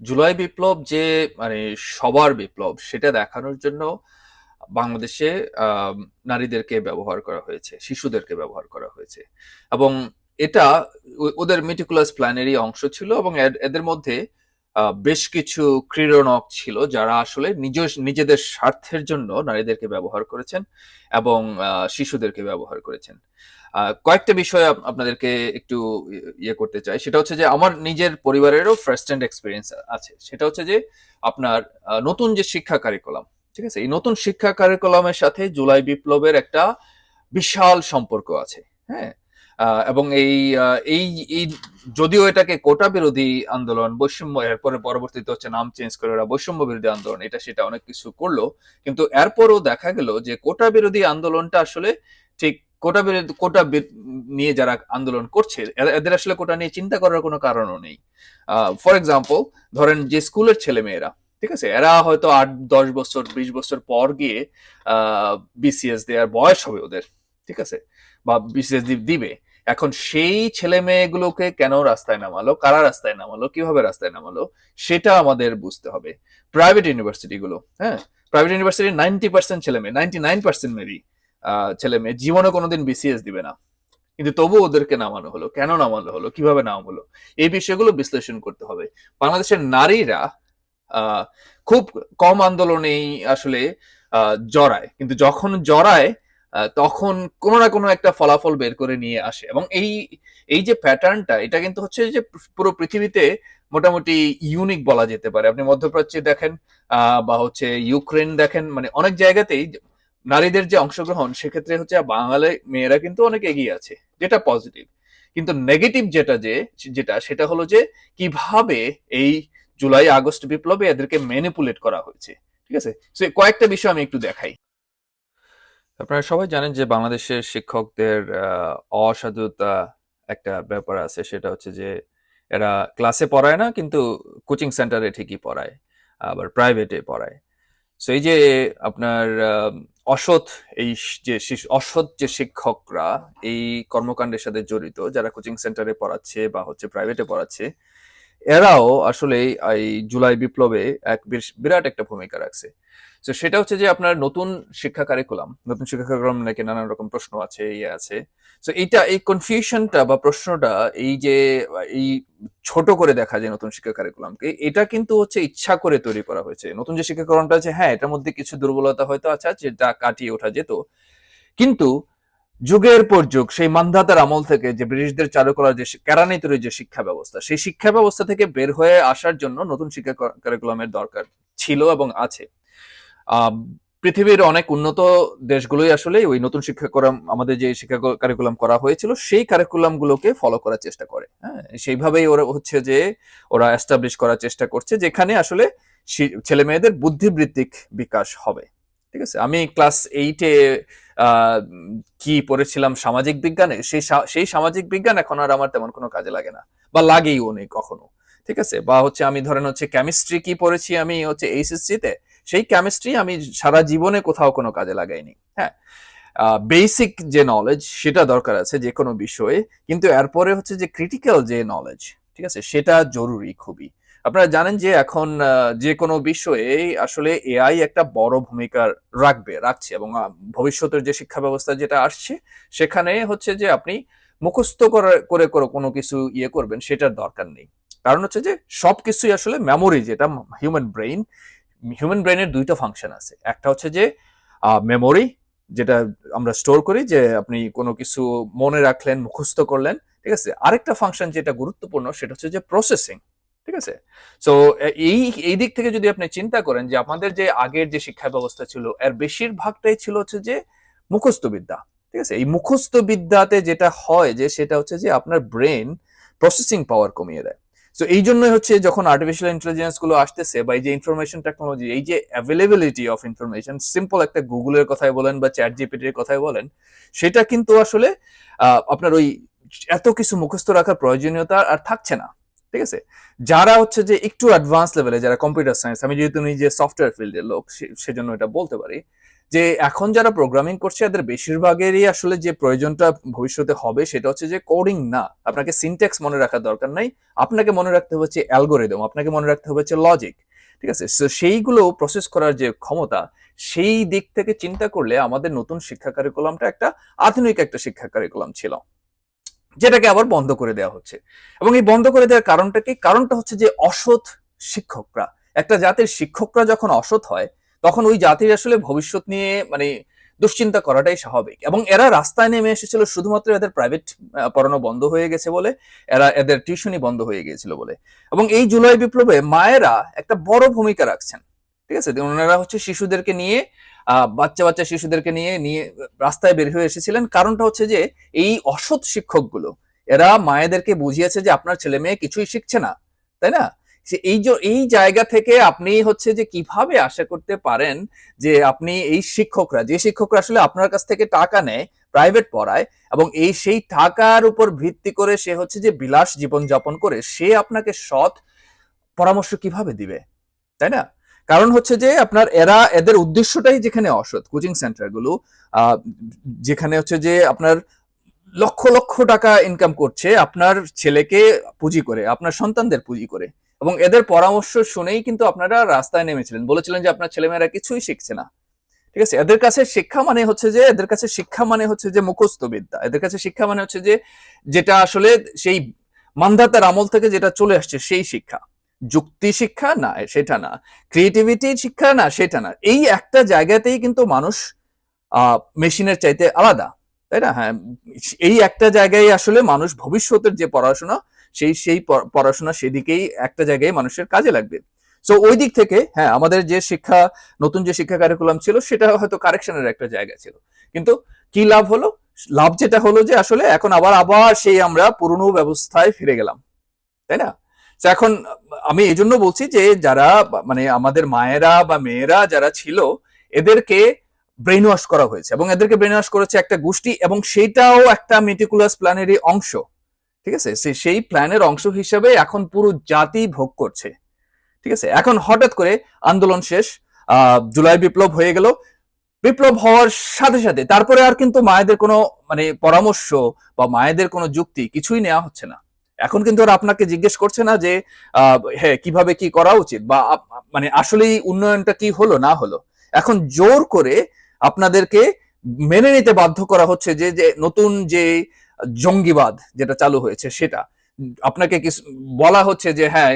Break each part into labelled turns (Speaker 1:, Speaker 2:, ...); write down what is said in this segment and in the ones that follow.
Speaker 1: জুলাই বিপ্লব যে মানে সবার বিপ্লব সেটা দেখানোর জন্য বাংলাদেশে নারীদেরকে ব্যবহার করা হয়েছে, শিশুদেরকে ব্যবহার করা হয়েছে। এবং এটা ওদের মিটিকুলাস প্ল্যানেরই অংশ ছিল এবং এদের মধ্যে বেশ কিছু ক্রীড়নক ছিল যারা আসলে নিজস নিজেদের স্বার্থের জন্য নারীদেরকে ব্যবহার করেছেন এবং শিশুদেরকে ব্যবহার করেছেন। কয়েকটা বিষয় আপনাদেরকে একটু ইয়ে করতে চাই। সেটা হচ্ছে যে আমার নিজের পরিবারেরও ফার্স্ট হ্যান্ড এক্সপিরিয়েন্স আছে। সেটা হচ্ছে যে আপনার নতুন যে শিক্ষা কারিকুলাম, ঠিক আছে? এই নতুন শিক্ষা কারিকুলামের সাথে জুলাই বিপ্লবের একটা বিশাল সম্পর্ক আছে। হ্যাঁ? এবং এই এই এই যদিও এটাকে কোটা বিরোধী আন্দোলন, বৈষম্য এরপরে পরবর্তীতে হচ্ছে নাম চেঞ্জ করে ওরা বৈষম্য বিরোধী আন্দোলন এটা সেটা অনেক কিছু করল কিন্তু এরপরও দেখা গেল যে কোটা বিরোধী আন্দোলনটা আসলে ঠিক কোটা বিরোধী কোটা নিয়ে যারা আন্দোলন করছে এদের আসলে কোটা নিয়ে চিন্তা করার কোনো কারণও নেই। ফর এক্সাম্পল ধরেন যে স্কুলের ছেলে মেয়েরা ঠিক আছে? এরা হয়তো আট দশ বছর ২০ বছর পর গিয়ে আ বিসিএস দেওয়ার বয়স হবে ওদের। ঠিক আছে? বা বিসিএস দিবে। এখন সেই ছেলে মেয়েগুলোকে কেন রাস্তায় নামালো? কারা রাস্তায় নামালো? কীভাবে রাস্তায় নামালো? সেটা আমাদের বুঝতে হবে। প্রাইভেট ইউনিভার্সিটি গুলো, হ্যাঁ? প্রাইভেট ইউনিভার্সিটির 90% ছেলেমেয়ে, 99% মেবি আ ছেলেমেয়ে জীবনে কোনোদিন বিসিএস দিবে না। কিন্তু তবুও ওদেরকে নামানো হলো। কেন নামানো হলো? কীভাবে নামানো হলো? এই বিষয়গুলো বিশ্লেষণ করতে হবে। বাংলাদেশের নারীরা খুব কম আন্দোলনেই আসলে জড়ায়। কিন্তু যখন জড়ায় তখন কোন না কোনো একটা ফলাফল বের করে নিয়ে আসে। এবং এই, এই যে প্যাটার্নটা এটা কিন্তু হচ্ছে যে পুরো পৃথিবীতে মোটামুটি ইউনিক বলা যেতে পারে। আপনি মধ্যপ্রাচ্যে দেখেন বা হচ্ছে ইউক্রেন দেখেন মানে অনেক জায়গাতেই নারীদের যে অংশগ্রহণ সেক্ষেত্রে হচ্ছে বাঙালি মেয়েরা কিন্তু অনেক এগিয়ে আছে। যেটা পজিটিভ। কিন্তু নেগেটিভ যেটা যে যেটা সেটা হলো যে কীভাবে এই জুলাই আগস্ট বিপ্লবে এদেরকে ম্যানিপুলেট করা হয়েছে। ঠিক আছে? কয়েকটা বিষয় আমি একটু দেখাই। আপনারা সবাই জানেন যে বাংলাদেশের শিক্ষকদের অসাধুতা একটা ব্যাপার আছে। সেটা হচ্ছে যে এরা ক্লাসে পড়ায় না কিন্তু কোচিং সেন্টারে ঠিকই পড়ায়। আবার প্রাইভেটে পড়ায়। সো এই যে আপনার অসৎ এই যে অসৎ যে শিক্ষকরা এই কর্মকাণ্ডের সাথে জড়িত যারা কোচিং সেন্টারে পড়াচ্ছে বা হচ্ছে প্রাইভেটে পড়াচ্ছে, এরাও আসলে এই জুলাই বিপ্লবে এক বিরাট একটা ভূমিকা রাখছে। তো সেটা হচ্ছে যে আপনার নতুন শিক্ষা কারিকুলাম, নতুন শিক্ষা কারিকুলাম নাকি নানান রকম প্রশ্ন আছে, ইয়ে আছে। তো এইটা এই কনফিউশনটা বা প্রশ্নটা এই যে এই ছোট করে দেখা যায় নতুন শিক্ষা কারিকুলামকে, এটা কিন্তু হচ্ছে ইচ্ছা করে তৈরি করা হয়েছে। নতুন যে শিক্ষা কারিকুলামটা আছে হ্যাঁ, এটার মধ্যে কিছু দুর্বলতা হয়তো আছে যেটা কাটিয়ে ওঠা যেত। কিন্তু যুগের পর যুগ সেই মান্ধাতার আমল থেকে যে ব্রিটিশদের চালু করা যে কেরানি তৈরির যে শিক্ষা ব্যবস্থা, সেই শিক্ষা ব্যবস্থা থেকে বের হয়ে আসার জন্য নতুন শিক্ষা কারিকুলামের দরকার ছিল এবং আছে। পৃথিবীর অনেক উন্নত দেশগুলোই আসলে ওই নতুন শিক্ষা করাম আমাদের যে শিক্ষা কারিকুলাম করা হয়েছিল সেই কারিকুলাম গুলোকে ফলো করার চেষ্টা করে। হ্যাঁ? সেইভাবেই ওরা হচ্ছে যে ওরা এস্টাবলিশ করার চেষ্টা করছে যেখানে আসলে সি ছেলেমেয়েদের বুদ্ধিবৃত্তিক বিকাশ হবে। ঠিক আছে? আমি ক্লাস 8 এ কি পড়েছিলাম সামাজিক বিজ্ঞানে, সেই সেই সামাজিক বিজ্ঞান এখন আর আমার তেমন কোনো কাজে লাগে না। বা লাগেইও নেই কখনো। ঠিক আছে? বা হচ্ছে আমি ধরেন হচ্ছে কেমিস্ট্রি কি পড়েছি আমি হচ্ছে এইচএসসি তে, সেই কেমিস্ট্রি আমি সারা জীবনে কোথাও কোনো কাজে লাগাইনি। হ্যাঁ? বেসিক যে নলেজ সেটা দরকার আছে যেকোনো বিষয়ে। কিন্তু এরপরে হচ্ছে যে ক্রিটিক্যাল যে নলেজ, ঠিক আছে? সেটা জরুরি খুবই। আপনারা জানেন যে এখন আ যেকোনো বিষয়ে আসলে এআই একটা বড় ভূমিকা রাখবে, রাখছে এবং ভবিষ্যতের যে শিক্ষা ব্যবস্থা যেটা আসছে, সেখানে হচ্ছে যে আপনি মুখস্থ করে করে কোন কিছু ইয়ে করবেন সেটার দরকার নেই। কারণ হচ্ছে যে সবকিছুই আসলে মেমোরি যেটা হিউম্যান ব্রেইন, হিউম্যান ব্রেইনের দুইটা ফাংশন আছে। একটা হচ্ছে যে মেমোরি যেটা আমরা স্টোর করি যে আপনি কোনো কিছু মনে রাখলেন, মুখস্থ করলেন। ঠিক আছে? আরেকটা ফাংশন যেটা গুরুত্বপূর্ণ সেটা হচ্ছে যে প্রসেসিং। ঠিক আছে? সো এই এই দিক থেকে যদি আপনি চিন্তা করেন যে আমাদের যে আগের যে শিক্ষা ব্যবস্থা ছিল এর বেশিরভাগটাই ছিল হচ্ছে যে মুখস্থ বিদ্যা। ঠিক আছে? এই মুখস্থ বিদ্যাতে যেটা হয় যে সেটা হচ্ছে যে আপনার ব্রেন প্রসেসিং পাওয়ার কমিয়ে দেয়। সো এইজন্যই হচ্ছে যখন আর্টিফিশিয়াল ইন্টেলিজেন্সগুলো আসতেছে বা এই যে ইনফরমেশন টেকনোলজি এই যে অ্যাভেলেবিলিটি অফ ইনফরমেশন সিম্পল একটা গুগলের কথাই বলেন বা চ্যাট জিপিটির কথাই বলেন, সেটা কিন্তু আসলে আপনার ওই এত কিছু মুখস্থ রাখার প্রয়োজনীয়তা আর থাকছে না। ঠিক আছে? যারা হচ্ছে যে একটু অ্যাডভান্স লেভেলে যারা কম্পিউটার সায়েন্স আমি যেহেতু নিজে সফটওয়্যার ফিল্ডের লোক সেজন্য এটা বলতে পারি। যে এখন যারা প্রোগ্রামিং করছে, এদের বেশিরভাগেরই আসলে যে প্রয়োজনটা ভবিষ্যতে হবে, সেটা হচ্ছে যে কোডিং না আপনাকে সিনটেক্স মনে রাখার দরকার নাই আপনাকে মনে রাখতে হচ্ছে অ্যালগোরিদম আপনাকে মনে রাখতে হচ্ছে লজিক ঠিক আছে So, সেইগুলো প্রসেস করার যে ক্ষমতা, সেই দিক থেকে চিন্তা করলে আমাদের নতুন শিক্ষা কারিকুলামটা একটা আধুনিক একটা শিক্ষা কারিকুলাম ছিল যেটাকে আবার বন্ধ করে দেওয়া হচ্ছে। এবং এই বন্ধ করে দেওয়ার কারণটা কি? কারণটা হচ্ছে যে অসৎ শিক্ষকরা, একটা জাতির শিক্ষকরা যখন অসৎ হয়, তখন ওই জাতির আসলে ভবিষ্যৎ নিয়ে মানে দুশ্চিন্তা করাটাই স্বাভাবিক। এবং এরা রাস্তায় নেমে এসেছিল শুধুমাত্র এদের প্রাইভেট পড়ানো বন্ধ হয়ে গেছে বলে, এরা এদের টিউশনই বন্ধ হয়ে গিয়েছিল বলে। এবং এই জুলাই বিপ্লবে মায়েরা একটা বড় ভূমিকা রাখছেন। ঠিক আছে? ওনারা হচ্ছে শিশুদেরকে নিয়ে বাচ্চা বাচ্চা শিশুদেরকে নিয়ে নিয়ে রাস্তায় বের হয়ে এসেছিলেন। কারণটা হচ্ছে যে, এই অসৎ শিক্ষকগুলো, এরা মায়েদেরকে বুঝিয়েছে যে আপনার ছেলে মেয়ে কিছুই শিখছে না, তাই না? এই যে, এই জায়গা থেকে আপনি হচ্ছে যে কীভাবে আশা করতে পারেন যে আপনি এই শিক্ষকরা, যে শিক্ষকরা আসলে আপনার কাছ থেকে টাকা নেয় প্রাইভেট পড়ায়, এবং এই সেই টাকার উপর ভিত্তি করে সে হচ্ছে যে বিলাস জীবন যাপন করে, সে আপনাকে সৎ পরামর্শ কীভাবে দিবে, তাই না? কারণ হচ্ছে যে আপনার এরা, এদের উদ্দেশ্যটাই যেখানে অসৎ, কোচিং সেন্টারগুলো যেখানে হচ্ছে যে আপনার লক্ষ লক্ষ টাকা ইনকাম করছে আপনার ছেলেকে পুঁজি করে, আপনার সন্তানদের পুঁজি করে। এবং এদের পরামর্শ শুনেই কিন্তু আপনারা রাস্তায় নেমেছিলেন। বলেছিলেন যে আপনার ছেলেমেয়েরা কিছুই শিখছে না। ঠিক আছে? এদের কাছে শিক্ষা মানে হচ্ছে যে, এদের কাছে শিক্ষা মানে হচ্ছে যে মুখস্থ বিদ্যা। এদের কাছে শিক্ষা মানে হচ্ছে যে, যেটা আসলে সেই মান্ধাতার আমল থেকে যেটা চলে আসছে সেই শিক্ষা। যুক্তি শিক্ষা না, সেটা না। ক্রিয়েটিভিটি শিক্ষা না, সেটা না। এই একটা জায়গাতেই কিন্তু মানুষ মেশিনের চাইতে আলাদা, তাই না? হ্যাঁ এই একটা জায়গায় আসলে মানুষ ভবিষ্যতের যে পড়াশোনা, সেই সেই পড়াশোনা সেদিকেই একটা জায়গায় মানুষের কাজে লাগবে। সো ওই দিক থেকে হ্যাঁ আমাদের যে শিক্ষা, নতুন যে শিক্ষা কারিকুলাম ছিল, সেটা হয়তো কারেকশনের একটা জায়গা ছিল। কিন্তু কি লাভ হলো? লাভ যেটা হলো যে, আসলে এখন আবার আবার সেই আমরা পুরনো ব্যবস্থায় ফিরে গেলাম, তাই না? এখন আমি এই জন্য বলছি যে যারা মানে আমাদের মায়েরা বা মেয়েরা যারা ছিল, এদেরকে ব্রেন ওয়াশ করা হয়েছে এবং এদেরকে ব্রেন ওয়াশ করেছে একটা গোষ্ঠী এবং সেটাও একটা মেটিকুলাস প্ল্যানেরই অংশ। ঠিক আছে? সেই প্ল্যানের অংশ হিসেবে এখন পুরো জাতি ভোগ করছে। ঠিক আছে? এখন হঠাৎ করে আন্দোলন শেষ জুলাই বিপ্লব হয়ে গেল। বিপ্লব হওয়ার সাথে সাথে তারপরে আর কিন্তু মায়েদের কোনো মানে পরামর্শ বা মায়েদের কোনো যুক্তি কিছুই নেওয়া হচ্ছে না। এখন কিন্তু আর আপনাকে জিজ্ঞেস করছে না যে হ্যাঁ কীভাবে কি করা উচিত? বা মানে আসলেই উন্নয়নটা কি হলো, না হলো? এখন জোর করে আপনাদেরকে মেনে নিতে বাধ্য করা হচ্ছে যে যে নতুন যে জঙ্গিবাদ যেটা চালু হয়েছে সেটা। আপনাকে কিছু বলা হচ্ছে যে হ্যাঁ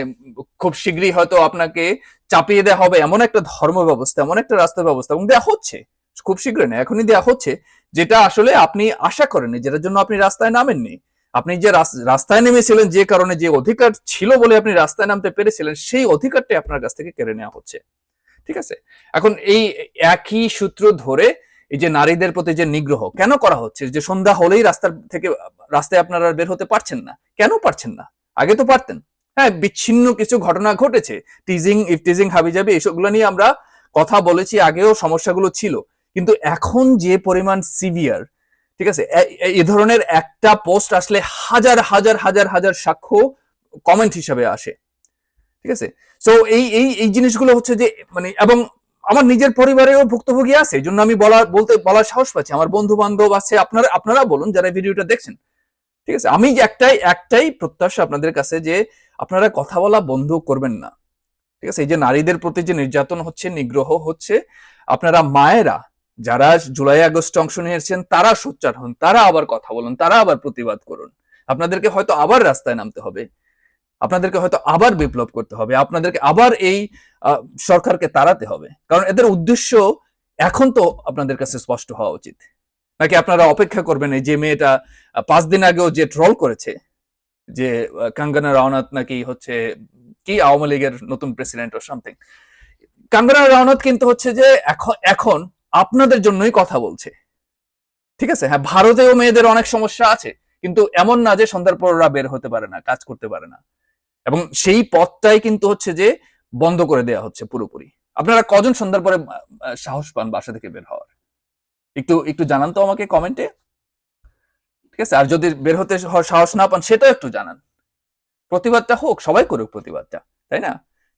Speaker 1: খুব শীঘ্রই হয়তো আপনাকে চাপিয়ে দেওয়া হবে এমন একটা ধর্ম ব্যবস্থা, এমন একটা রাস্তা ব্যবস্থা, এবং দেওয়া হচ্ছে। খুব শীঘ্রই না, এখনই দেওয়া হচ্ছে, যেটা আসলে আপনি আশা করেননি, যেটার জন্য আপনি রাস্তায় নামেননি। আপনি যে রাস- রাস্তায় নেমেছিলেন যে কারণে যে অধিকার ছিল বলে আপনি রাস্তায় নামতে পেরেছিলেন, সেই অধিকারটাই আপনার কাছ থেকে কেড়ে নেওয়া হচ্ছে। ঠিক আছে? এখন এই একই সূত্র ধরে এই যে নারীদের প্রতি যে নিগ্রহ, কেন করা হচ্ছে? যে সন্ধ্যা হলেই রাস্তার থেকে, রাস্তায় আপনারা বের হতে পারছেন না। কেন পারছেন না? আগে তো পারতেন। হ্যাঁ বিচ্ছিন্ন কিছু ঘটনা ঘটেছে। টিজিং ইফ টিজিং হাবিজাবি এসবগুলো নিয়ে আমরা কথা বলেছি আগেও, সমস্যাগুলো ছিল। কিন্তু এখন যে পরিমাণ সিভিয়ার ঠিক আছে? এ- ধরনের একটা পোস্ট আসলে হাজার হাজার হাজার হাজার সাক্ষ্য কমেন্ট হিসাবে আসে। ঠিক আছে? সো এই এই এই জিনিসগুলো হচ্ছে যে মানে এবং আমার নিজের পরিবারেও ভুক্তভোগী আছে, এই জন্য আমি বলা, বলতে, বলার সাহস পাচ্ছি। আমার বন্ধু বান্ধব আছে, আপনারা আপনারা বলুন যারা ভিডিওটা দেখছেন। ঠিক আছে? আমি একটাই একটাই প্রত্যাশা আপনাদের কাছে যে, আপনারা কথা বলা বন্ধ করবেন না। ঠিক আছে? এই যে নারীদের প্রতি যে নির্যাতন হচ্ছে, নিগ্রহ হচ্ছে, আপনারা মায়েরা যারা জুলাই আগস্ট অংশ নিয়েছেন, তারা সোচ্চার হন, তারা আবার কথা বলুন, তারা আবার প্রতিবাদ করুন। আপনাদেরকে হয়তো আবার রাস্তায় নামতে হবে, আপনাদেরকে হয়তো আবার বিপ্লব করতে হবে, আপনাদেরকে আবার এই সরকারকে তাড়াতে হবে। কারণ এদের উদ্দেশ্য এখন তো আপনাদের কাছে স্পষ্ট হওয়া উচিত। নাকি আপনারা অপেক্ষা করবেন এই যে মেয়েটা পাঁচ দিন আগেও যে ট্রল করেছে, যে কাঙ্গনা রাওনাত নাকি হচ্ছে, কি আওয়ামী লীগের নতুন প্রেসিডেন্ট ও সামথিং কাঙ্গনা রাওনাত কিন্তু হচ্ছে যে এখন এখন আপনাদের জন্যই কথা বলছে। ঠিক আছে? হ্যাঁ ভারতেও মেয়েদের অনেক সমস্যা আছে, কিন্তু এমন না যে সন্ধ্যার পর ওরা বের হতে পারে না, কাজ করতে পারে না। এবং সেই পথটাই কিন্তু হচ্ছে যে বন্ধ করে দেওয়া হচ্ছে পুরোপুরি। আপনারা কজন সন্ধ্যার পরে সাহস পান বাসা থেকে বের হওয়ার? একটু একটু জানান তো আমাকে কমেন্টে। ঠিক আছে? আর যদি বের হতে সাহস না পান, সেটাও একটু জানান। প্রতিবাদটা হোক, সবাই করুক প্রতিবাদটা, তাই না?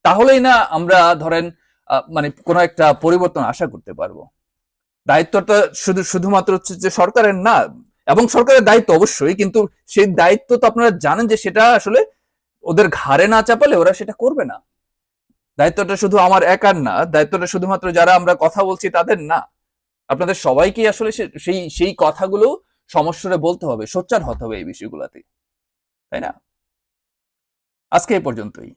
Speaker 1: তাহলেই না আমরা ধরেন মানে কোনো একটা পরিবর্তন আশা করতে পারব। দায়িত্বটা শুধু, শুধুমাত্র হচ্ছে যে সরকারের না, এবং সরকারের দায়িত্ব অবশ্যই, কিন্তু সেই দায়িত্ব তো আপনারা জানেন যে সেটা আসলে ওদের ঘাড়ে না চাপালে ওরা সেটা করবে না। দায়িত্বটা শুধু আমার একার না, দায়িত্বটা শুধুমাত্র যারা আমরা কথা বলছি তাদের না। আপনাদের সবাইকে আসলে সেই সেই কথাগুলো সমস্যারে বলতে হবে, সোচ্চার হতে হবে এই বিষয়গুলোতে। তাই না? আজকে এই পর্যন্তই।